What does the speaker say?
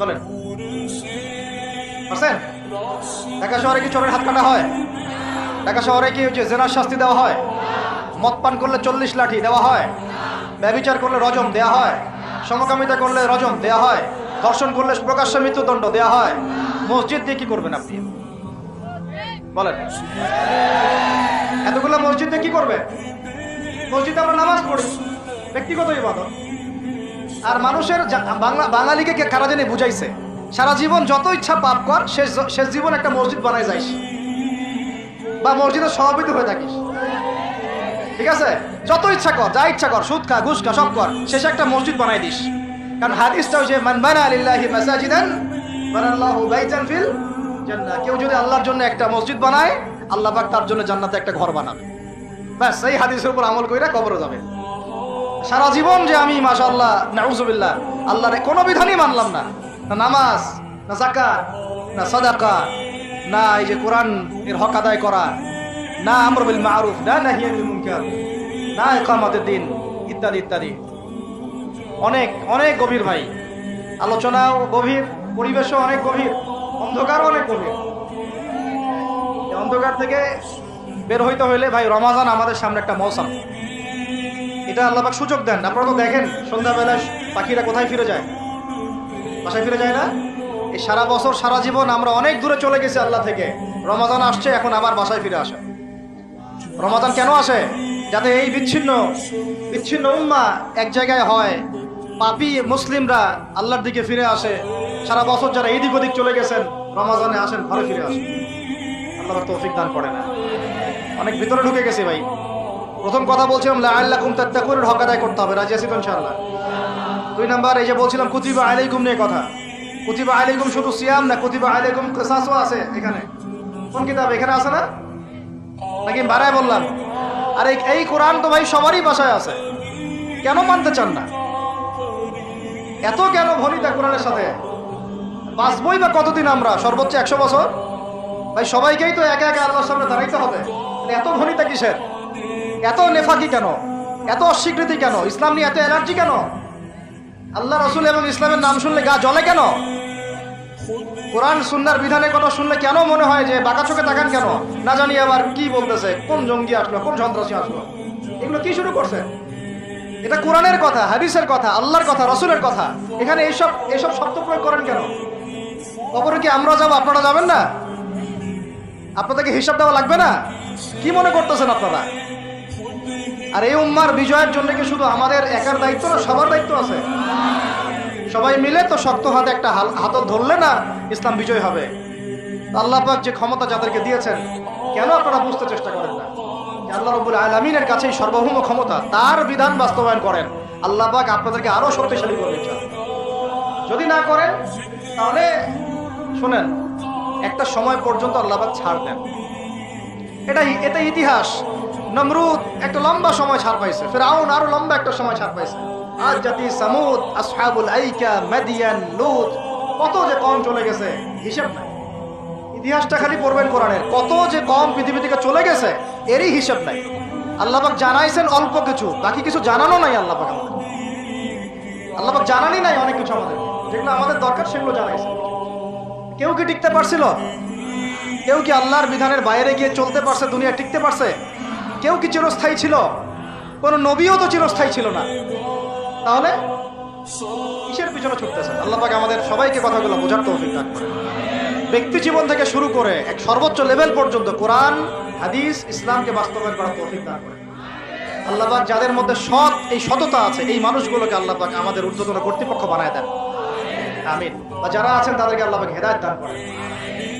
বলেন পারছেন ঢাকা শহরে কি চোরের হাত কাটা হয়? ঢাকা শহরে কি হচ্ছে জেনার শাস্তি দেওয়া হয়? মদ পান করলে চল্লিশ লাঠি দেওয়া হয়? ব্যবিচার করলে রজম দেওয়া হয়? সমকামিতা করলে রজম দেওয়া হয়? ধর্ষণ করলে প্রকাশ্য মৃত্যুদণ্ড দেওয়া হয়? মসজিদ দিয়ে কি করবেন আপনি? বলেন। এতগুলো মসজিদ দিয়ে কি করবে? মসজিদে আমরা নামাজ পড়ি। ব্যক্তিগত ইবাদত। আর মানুষের বাংলা বাঙালিকে কে কারা জানি বুঝাইছে। সারা জীবন যত ইচ্ছা পাপ কর, শেষ শেষ জীবন একটা মসজিদ বানাই যাইস। বা মসজিদের সভাপতি হয়ে থাকিস। ঠিক আছে? যত ইচ্ছা কর, যা ইচ্ছা কর, সুদ খা, ঘুষ খা, সব কর, শেষে একটা মসজিদ বানাই দিস। কারণ হাদিসটা হচ্ছে, মান বানা লিল্লাহি মাসাজিদান, বানাল্লাহু বাইতান ফিল জান্নাহ। কেউ যদি আল্লাহর জন্য একটা মসজিদ বানায়, আল্লাহ পাক তার জন্য জান্নাতে একটা ঘর বানাবে। ব্যাস, এই হাদিসের উপর আমল কইরা কবরে যাবে। সারা জীবন যে আমি, মাশাআল্লাহ, নাউজুবিল্লাহ, আল্লাহর কোনো বিধানই মানলাম না। না নামাজ, না জাকাত না সাদাকা, না এই যে কোরআন এর হক আদায় করা, না আমর বিল মারুফ, না নাহি আনিল মুনকার, না ইকামাতের দিন, ইত্যাদি ইত্যাদি। অনেক অনেক গভীর ভাই। আলোচনাও গভীর, পরিবেশও অনেক গভীর, অন্ধকারও অনেক গভীর। অন্ধকার থেকে বের হইতে হইলে ভাই, রমাজান আমাদের সামনে একটা মৌসুম। এটা আল্লাহবাক সুযোগ দেন। আপনারা তো দেখেন, সন্ধ্যাবেলায় পাখিরা কোথায় ফিরে যায়। বাসায় ফিরে যায় না? এই সারা বছর, সারা জীবন আমরা অনেক দূরে চলে গেছি আল্লাহ থেকে। রমাজান আসছে, এখন আবার বাসায় ফিরে আসে। রমাজান কেন আসে? যাতে এই বিচ্ছিন্ন বিচ্ছিন্ন উম্মা এক জায়গায় হয়। পাপি মুসলিমরা আল্লাহর দিকে ফিরে আসে। সারা বছর যারা এদিক ওদিক চলে গেছেন রমাজানে আসেন, ঘরে ফিরে আসেন। আল্লাহ তৌফিক দান করে না অনেক ভিতরে ঢুকে গেছে ভাই। প্রথম কথা বলছিলাম, লাআল্লাকুম তাত্তাকুনের হক আদায় করতে হবে। রাজি তো ইনশাআল্লাহ? দুই নাম্বার, এই যে বলছিলাম, কুতিবা আলাইকুম নিয়ে কথা। কুতিবা আলাইকুম শুধু সিয়াম না, কুতিবা আলাইকুম কিসাসও আছে এখানে। কোন কিতাব? এখানে আছে না? নাকি বাড়ায় বললাম? আর এই কোরআন তো ভাই সবারই বাসায় আছে। কেন মানতে চান না? এত কেন ভনিতা কোরআনের সাথে? বাঁচবই বা কতদিন আমরা? সর্বোচ্চ একশো বছর? ভাই, সবাইকেই তো একা একা আল্লাহর সামনে দাঁড়াইতে হবে। এত ভনিতা কিসের? এত নেফাকি কেন? এত অস্বীকৃতি কেন? ইসলাম নিয়ে এত এনার্জি কেন? আল্লাহ রসুল এবং ইসলামের নাম শুনলে গা জ্বলে কেন? কোরআন, সুন্নার বিধানের কথা শুনলে কেন মনে হয় যে বাঁকা চোখে তাকান কেন? না জানি আবার কি বলতেছে, কোন জঙ্গি আসলো, কোন সন্ত্রাসী আসলো। এগুলো কি শুরু করছে? এটা কোরআনের কথা, হাদিসের কথা, আল্লাহর কথা, রসুলের কথা। এখানে এইসব এইসব শব্দ প্রয়োগ করেন কেন? কবরে কি আমরা যাব, আপনারা যাবেন না? আপনাদেরকে হিসাব দেওয়া লাগবে না? কি মনে করতেছেন আপনারা? আর এই উম্মার বিজয়ের জন্য কি শুধু আমাদের একার দায়িত্ব না, সবার দায়িত্ব আছে? সবাই মিলে তো শক্ত হাতে একটা হাতল ধরলে না ইসলাম বিজয় হবে। আল্লাহ পাক যে ক্ষমতা যাদেরকে দিয়েছেন, কেন আপনারা বুঝতে চেষ্টা করেন না? আল্লাহ রবুল আলমিনের কাছেই সর্বভৌম ক্ষমতা, তার বিধান বাস্তবায়ন করেন। আল্লাহ পাক আপনাদেরকে আরও শক্তিশালী করবেন চান যদি না করেন, তাহলে শোনেন, একটা সময় পর্যন্ত আল্লাহ পাক ছাড় দেন। এটা এটা ইতিহাস। নমরুদ একটা লম্বা সময় ছাড় পাইছে, ফেরাউন আরও লম্বা একটা সময় ছাড় পাইছে। আজ জাতি সামুদ, আসহাবুল আইকা, মাদিয়ান, লুত, কত যে কম চলে গেছে, হিসাব নাই। ইতিহাসটা খালি পড়বেন কোরআনের, কত যে কম পৃথিবী থেকে চলে গেছে, এরই হিসাব নাই। আল্লাহবাক জানাইছেন অল্প কিছু, বাকি কিছু জানানো নাই আল্লাহবাক আমাদের। আল্লাহবাক জানানি নাই অনেক কিছু আমাদের। যেগুলো আমাদের দরকার, সেগুলো জানাইছে। কেউ কি টিকতে পারছিল? কেউ কি আল্লাহর বিধানের বাইরে গিয়ে চলতে পারছে, দুনিয়া টিকতে পারছে? কেউ কি চিরস্থায়ী ছিল? কোন নবীও তো চিরস্থায়ী ছিল না। তাহলে কিসের পিছনে ছুটতেছেন? আল্লাহ পাক আমাদের সবাইকে কথাগুলো বোঝার তৌফিক দান করেন। ব্যক্তি জীবন থেকে শুরু করে এক সর্বোচ্চ লেভেল পর্যন্ত কোরআন, হাদিস, ইসলামকে বাস্তবায়ন করার তৌফিক দান করেন। আল্লাহ পাক যাদের মধ্যে সৎ, এই সততা আছে, এই মানুষগুলোকে আল্লাহ পাক আমাদের ঊর্ধ্বতন কর্তৃপক্ষ বানায় দেন। আমিন। বা যারা আছেন তাদেরকে আল্লাহ পাক হেদায়ত দান করেন।